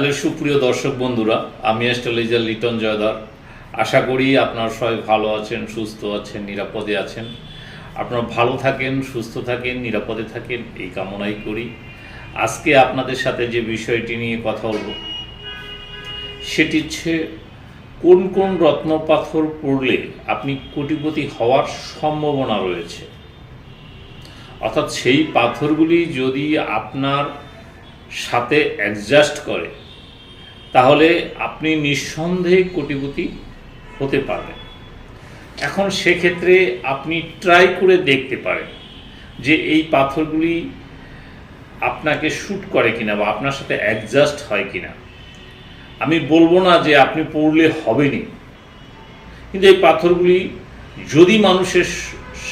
Hello সুপ্রিয় দর্শক বন্ধুরা, আমি অ্যাস্ট্রোলজার লিটন জয়দার। আশা করি আপনারা সবাই ভালো আছেন, সুস্থ আছেন, নিরাপদে আছেন। আপনারা ভালো থাকেন, সুস্থ থাকেন, নিরাপদে থাকেন, এই কামনাই করি। আজকে আপনাদের সাথে যে বিষয়টি নিয়ে কথা বলব, সেটি হচ্ছে কোন কোন রত্ন পাথর পড়লে আপনি কোটিপতি হওয়ার সম্ভাবনা রয়েছে? অর্থাৎ সেই পাথরগুলি যদি আপনার সাথে অ্যাডজাস্ট করে তাহলে আপনি নিঃসন্দেহে কোটিপতি হতে পারবেন। এখন সেক্ষেত্রে আপনি ট্রাই করে দেখতে পারেন যে এই পাথরগুলি আপনাকে শ্যুট করে কিনা বা আপনার সাথে অ্যাডজাস্ট হয় কিনা। আমি বলব না যে আপনি পড়লে হবেনি কিন্তু এই পাথরগুলি যদি মানুষের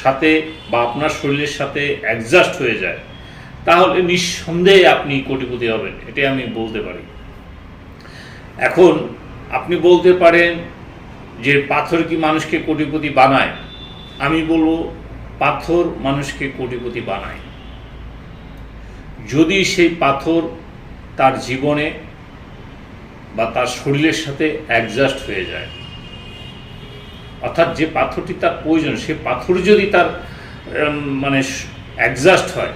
সাথে বা আপনার শরীরের সাথে অ্যাডজাস্ট হয়ে যায়, তাহলে নিঃসন্দেহে আপনি কোটিপতি হবেন, এটাই আমি বলতে পারি। এখন আপনি বলতে পারেন যে পাথর কি মানুষকে কোটিপতি বানায়? আমি বলব পাথর মানুষকে কোটিপতি বানায়। যদি সেই পাথর তার জীবনে বা তার শরীরের সাথে অ্যাডজাস্ট হয়ে যায়, অর্থাৎ যে পাথরটি তার প্রয়োজন, সে পাথর যদি তার মানে অ্যাডজাস্ট হয়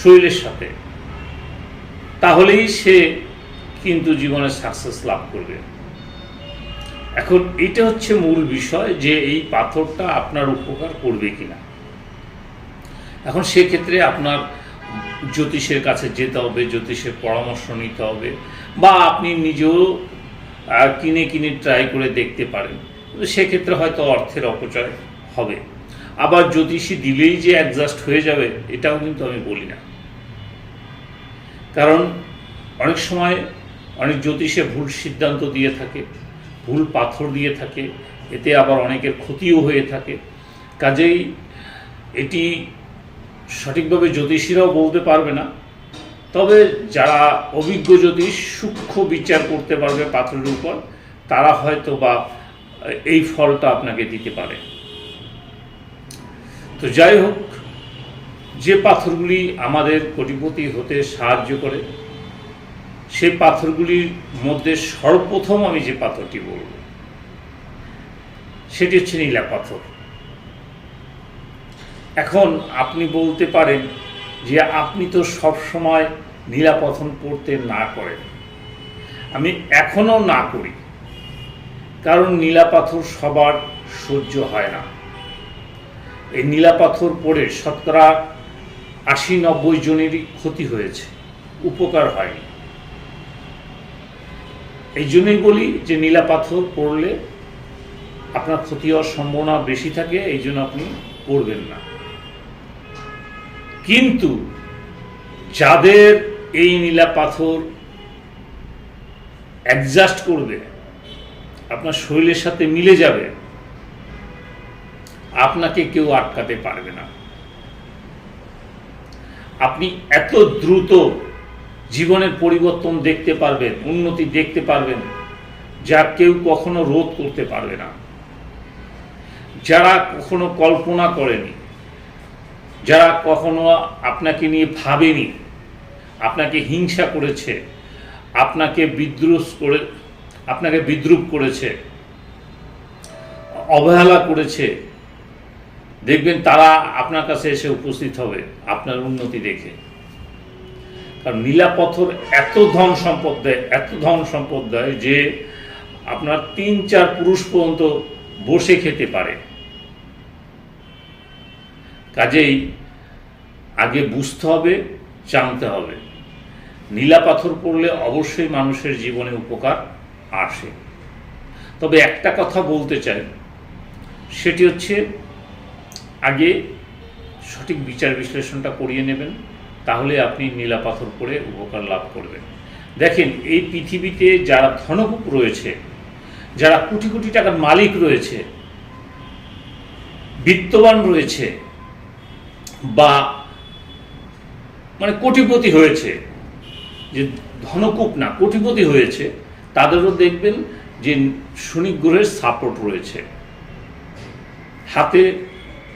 শরীরের সাথে, তাহলেই সে কিন্তু জীবনে সাকসেস লাভ করবে। এখন এটা হচ্ছে মূল বিষয় যে এই পাথরটা আপনার উপকার করবে কিনা। এখন সেক্ষেত্রে আপনার জ্যোতিষের কাছে যেতে হবে, জ্যোতিষের পরামর্শ নিতে হবে, বা আপনি নিজেও কিনে কিনে ট্রাই করে দেখতে পারেন। সেক্ষেত্রে হয়তো অর্থের অপচয় হবে। আবার জ্যোতিষী দিলেই যে অ্যাডজাস্ট হয়ে যাবে, এটাও কিন্তু আমি বলি না। কারণ অনেক সময় অনেক জ্যোতিষে ভুল সিদ্ধান্ত দিয়ে থাকে, ভুল পাথর দিয়ে থাকে, এতে আবার অনেকের ক্ষতিও হয়ে থাকে। কাজেই এটি সঠিকভাবে জ্যোতিষীরাও বলতে পারবে না। তবে যারা অভিজ্ঞ জ্যোতিষ, সূক্ষ্ম বিচার করতে পারবে পাথরের উপর, তারা হয়তো বা এই ফলটা আপনাকে দিতে পারে। তো যাই হোক, যে পাথরগুলি আমাদের কোটিপতি হতে সাহায্য করে সেই পাথরগুলির মধ্যে সর্বপ্রথম আমি যে পাথরটি বলব, সেটি হচ্ছে নীলা পাথর। এখন আপনি বলতে পারেন যে আপনি তো সব সময় নীলাপথন পড়তে না করেন। আমি এখনও না করি, কারণ নীলাপাথর সবার সহ্য হয় না। এই নীলাপাথর পড়ে শতকরা আশি নব্বই জনেরই ক্ষতি হয়েছে, উপকার হয়নি। এই জন্যই বলি যে নীলা পাথর পড়লে আপনার ক্ষতি হওয়ার সম্ভাবনা বেশি থাকে, এই জন্য আপনি পড়বেন না। কিন্তু যাদের এই নীলা পাথর অ্যাডজাস্ট করবে, আপনার শরীরের সাথে মিলে যাবে, আপনাকে কেউ আটকাতে পারবে না। আপনি এত দ্রুত জীবনের পরিবর্তন দেখতে পারবেন, উন্নতি দেখতে পারবেন, যা কেউ কখনো রোধ করতে পারবে না। যারা কখনো কল্পনা করেনি, যারা কখনো আপনাকে নিয়ে ভাবেনি, আপনাকে হিংসা করেছে, আপনাকে বিদ্রুপ করে, আপনাকে বিদ্রুপ করেছে, অবহেলা করেছে, দেখবেন তারা আপনার কাছে এসে উপস্থিত হবে, আপনার উন্নতি দেখে। কারণ নীলাপথর এত ধন সম্পদ দেয়, এত ধন সম্পদ দেয় যে আপনার তিন, চার পুরুষ পর্যন্ত বসে খেতে পারে। কাজেই আগে বুঝতে হবে, জানতে হবে। নীলা পাথর পড়লে অবশ্যই মানুষের জীবনে উপকার আসে। তবে একটা কথা বলতে চাই, সেটি হচ্ছে আগে সঠিক বিচার বিশ্লেষণটা করিয়ে নেবেন। তাহলে আপনি নীলা পাথর পড়ে উপকার লাভ করবেন। দেখেন, এই পৃথিবীতে যারা ধনকুপ রয়েছে, যারা কোটি কোটি টাকার মালিক রয়েছে, বিত্তবান রয়েছে, বা মানে কোটিপতি হয়েছে, যে ধনকূপ না, কোটিপতি হয়েছে, তাদেরও দেখবেন যে শনি গ্রহের সাপোর্ট রয়েছে। হাতে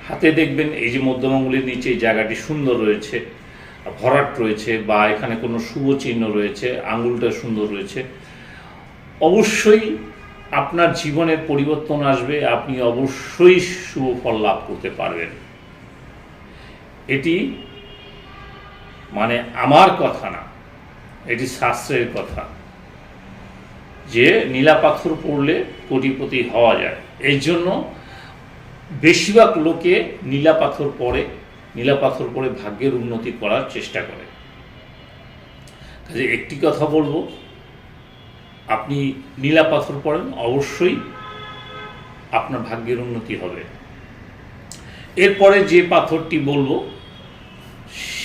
হাতে দেখবেন এই যে মধ্যমাঙ্গুলের নিচে এই জায়গাটি সুন্দর রয়েছে। ভরাট রয়েছে বা এখানে কোনো শুভ চিহ্ন রয়েছে, আঙুলটা সুন্দর রয়েছে। অবশ্যই আপনার জীবনের পরিবর্তন আসবে, আপনি অবশ্যই শুভ ফল লাভ করতে পারবেন। এটি মানে আমার কথা না, এটি শাস্ত্রের কথা যে নীলা পাথর পড়লে কোটিপতি হওয়া যায়। এই জন্য বেশিরভাগ লোকে নীলা পাথর পরে নীলা পাথর পরে ভাগ্যের উন্নতি করার চেষ্টা করে। কাজে একটি কথা বলব, আপনি নীলা পাথর পড়েন, অবশ্যই আপনার ভাগ্যের উন্নতি হবে। এরপরে যে পাথরটি বলব,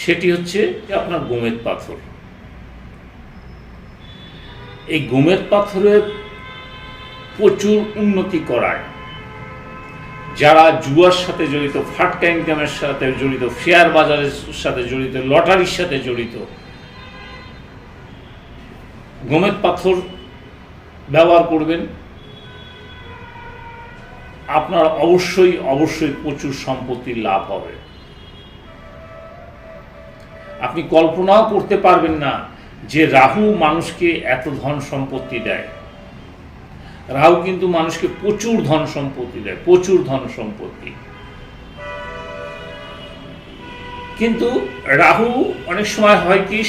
সেটি হচ্ছে আপনার গোমেদ পাথর। এই গোমেদ পাথরের প্রচুর উন্নতি করায়। যারা জুয়ার সাথে জড়িত ফাটকা ইনকামের সাথে জড়িত শেয়ার বাজারের সাথে জড়িত, লটারির সাথে জড়িত, গোমেদ পাথর ব্যবহার করবেন। আপনার অবশ্যই অবশ্যই প্রচুর সম্পত্তির লাভ হবে। আপনি কল্পনাও করতে পারবেন না যে রাহু মানুষকে এত ধন সম্পত্তি দেয়। রাহু কিন্তু মানুষকে প্রচুর ধন সম্পত্তি দেয়, প্রচুর ধন সম্পত্তি। কিন্তু রাহু অনেক সময় হয় কি,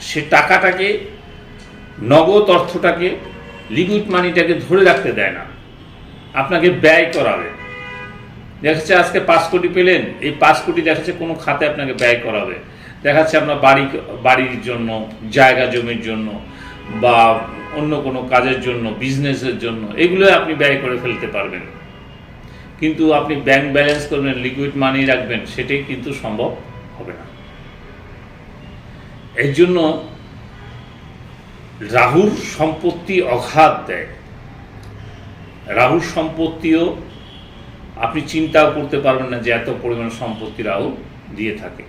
সে- টাকাটাকে, নগদ অর্থটাকে লিকুইড মানিটাকে ধরে রাখতে দেয় না। আপনাকে ব্যয় করাবে। দেখা যাচ্ছে আজকে পাঁচ কোটি পেলেন, এই পাঁচ কোটি দেখা যাচ্ছে কোনো খাতে আপনাকে ব্যয় করাবে। দেখা যাচ্ছে আপনার বাড়ি, বাড়ির জন্য, জায়গা জমির জন্য, বা অন্য কোনো কাজের জন্য বিজনেসের জন্য এগুলো আপনি ব্যয় করে ফেলতে পারবেন। কিন্তু আপনি ব্যাংক ব্যালেন্স করবেন লিকুইড মানি রাখবেন, সেটাই কিন্তু সম্ভব হবে না। এর জন্য রাহুর সম্পত্তি অঘাত দেয়। রাহুর সম্পত্তিও আপনি চিন্তাও করতে পারবেন না যে এত পরিমাণ সম্পত্তি রাহু দিয়ে থাকে।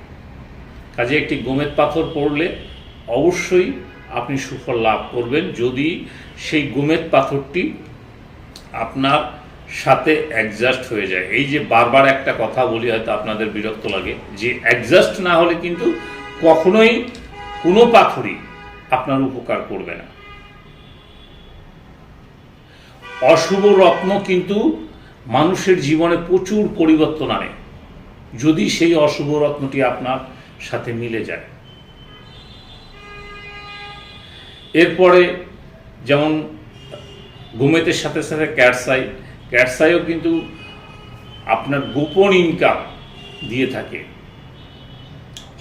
কাজে একটি গোমেদ পাথর পড়লে অবশ্যই আপনি সুফল লাভ করবেন যদি সেই গোমেদ পাথরটি আপনার সাথে অ্যাডজাস্ট হয়ে যায়। এই যে বারবার একটা কথা বলি, হয়তো আপনাদের বিরক্ত লাগে, যে অ্যাডজাস্ট না হলে কিন্তু কখনোই কোনো পাথরই আপনার উপকার করবে না। অশুভ রত্ন কিন্তু মানুষের জীবনে প্রচুর পরিবর্তন আনে। যদি সেই অশুভ রত্নটি আপনার সাথে মিলে যায়। এরপরে যেমন ঘুমেতের সাথে সাথে ক্যাটসাই, ক্যাটসাইও কিন্তু আপনার গোপন ইনকাম দিয়ে থাকে।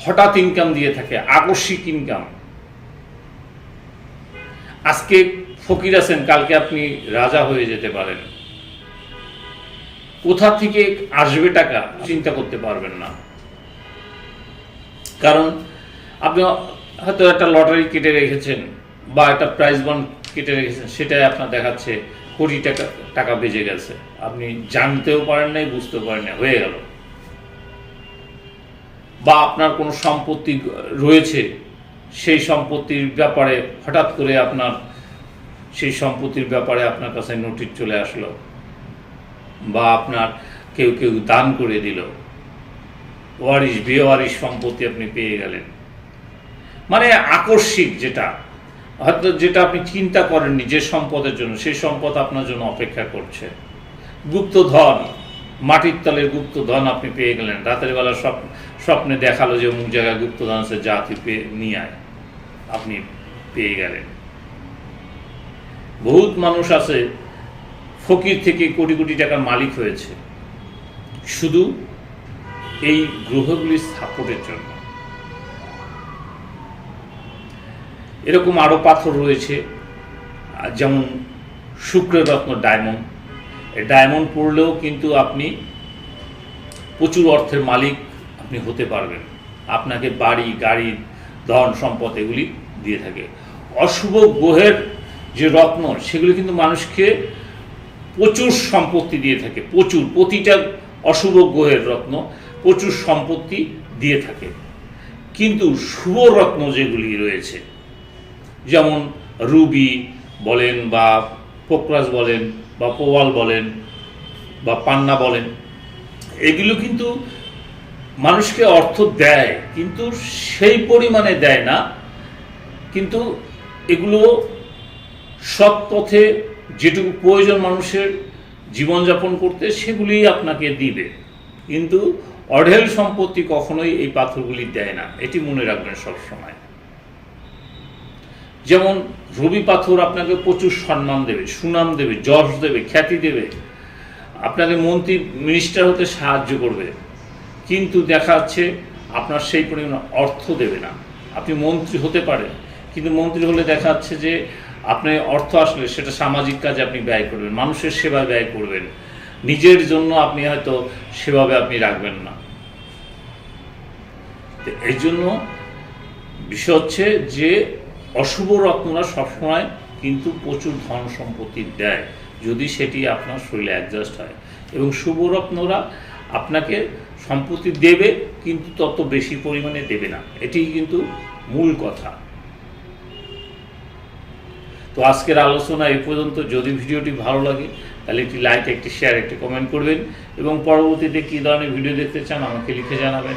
হঠাৎ ইনকাম দিয়ে থাকে, আকস্মিক ইনকাম আজকে ফকির আছেন, কালকে আপনি রাজা হয়ে যেতে পারেন। কোথা থেকে আসবে টাকা চিন্তা করতে পারবেন না। কারণ আপনি হয়তো একটা লটারি কেটে রেখেছেন বা একটা প্রাইজ বন্ড কেটে রেখেছেন, সেটাই আপনার দেখাচ্ছে, কোটি টাকা টাকা বেজে গেছে। আপনি জানতেও পারেন নাই, বুঝতেও পারেন না হয়ে গেল। বা আপনার কোনো সম্পত্তি রয়েছে, সেই সম্পত্তির ব্যাপারে হঠাৎ করে আপনার, সেই সম্পত্তির ব্যাপারে আপনার কাছে নোটিশ চলে আসলো, বা আপনার কেউ কেউ দান করে দিল, ওয়ারিশ, বেওয়ারিশ সম্পত্তি আপনি পেয়ে গেলেন। মানে আকস্মিক যেটা হয়তো যেটা আপনি চিন্তা করেননি যে সম্পদের জন্য, সেই সম্পদ আপনার জন্য অপেক্ষা করছে। গুপ্ত ধন, মাটির তলের গুপ্ত ধন আপনি পেয়ে গেলেন। রাতের বেলা স্বপ্ন স্বপ্নে দেখাল যে অমুক জায়গায় গুপ্ত ধন আছে, যা পেয়ে, নিয়ে আয়। আপনি পেয়ে গেলেন। বহুত মানুষ আছে, ফকির থেকে কোটি কোটি টাকার মালিক হয়েছে। শুধু এই গ্রহগুলির সাপোর্টের জন্য। এরকম আরও পাথর রয়েছে যেমন শুক্রের রত্ন ডায়মন্ড। এই ডায়মন্ড পড়লেও কিন্তু আপনি প্রচুর অর্থের মালিক আপনি হতে পারবেন। আপনাকে বাড়ি, গাড়ি, ধন, সম্পদ এগুলি দিয়ে থাকে। অশুভ গ্রহের যে রত্ন, সেগুলি কিন্তু মানুষকে প্রচুর সম্পত্তি দিয়ে থাকে, প্রচুর। প্রতিটা অশুভ গ্রহের রত্ন প্রচুর সম্পত্তি দিয়ে থাকে। কিন্তু শুভ রত্ন যেগুলি রয়েছে যেমন রুবি বলেন বা পোকরাজ বলেন বা পোয়াল বলেন বা পান্না বলেন, এগুলো কিন্তু মানুষকে অর্থ দেয়, কিন্তু সেই পরিমাণে দেয় না। কিন্তু এগুলো সৎ পথে যেটুকু প্রয়োজন মানুষের জীবনযাপন করতে সেগুলি আপনাকে দিবে। কিন্তু অঢেল সম্পত্তি কখনোই এই পাথরগুলি দেয় না। এটি মনে রাখবেন সবসময়। যেমন রবি পাথর আপনাকে প্রচুর সম্মান দেবে, সুনাম দেবে, যশ দেবে, খ্যাতি দেবে। আপনাকে মন্ত্রী মিনিস্টার হতে সাহায্য করবে। কিন্তু দেখা যাচ্ছে আপনার সেই পরিমাণ অর্থ দেবে না। আপনি মন্ত্রী হতে পারেন, কিন্তু মন্ত্রী হলে দেখা যাচ্ছে যে আপনি অর্থ আসলে সেটা সামাজিক কাজে আপনি ব্যয় করবেন, মানুষের সেবা ব্যয় করবেন। নিজের জন্য আপনি হয়তো সেভাবে আপনি রাখবেন না। এই জন্য বিষয় হচ্ছে যে অশুভ রত্নরা সবসময় কিন্তু প্রচুর ধন সম্পত্তি দেয়, যদি সেটি আপনার শরীরে অ্যাডজাস্ট হয়। এবং শুভ রত্নরা আপনাকে সম্পত্তি দেবে, কিন্তু তত বেশি পরিমাণে দেবে না। এটি কিন্তু মূল কথা। তো আজকের আলোচনা এ পর্যন্ত। যদি ভিডিওটি ভালো লাগে, তাহলে একটি লাইক একটি শেয়ার একটি কমেন্ট করবেন এবং পরবর্তীতে কী ধরনের ভিডিও দেখতে চান আমাকে লিখে জানাবেন।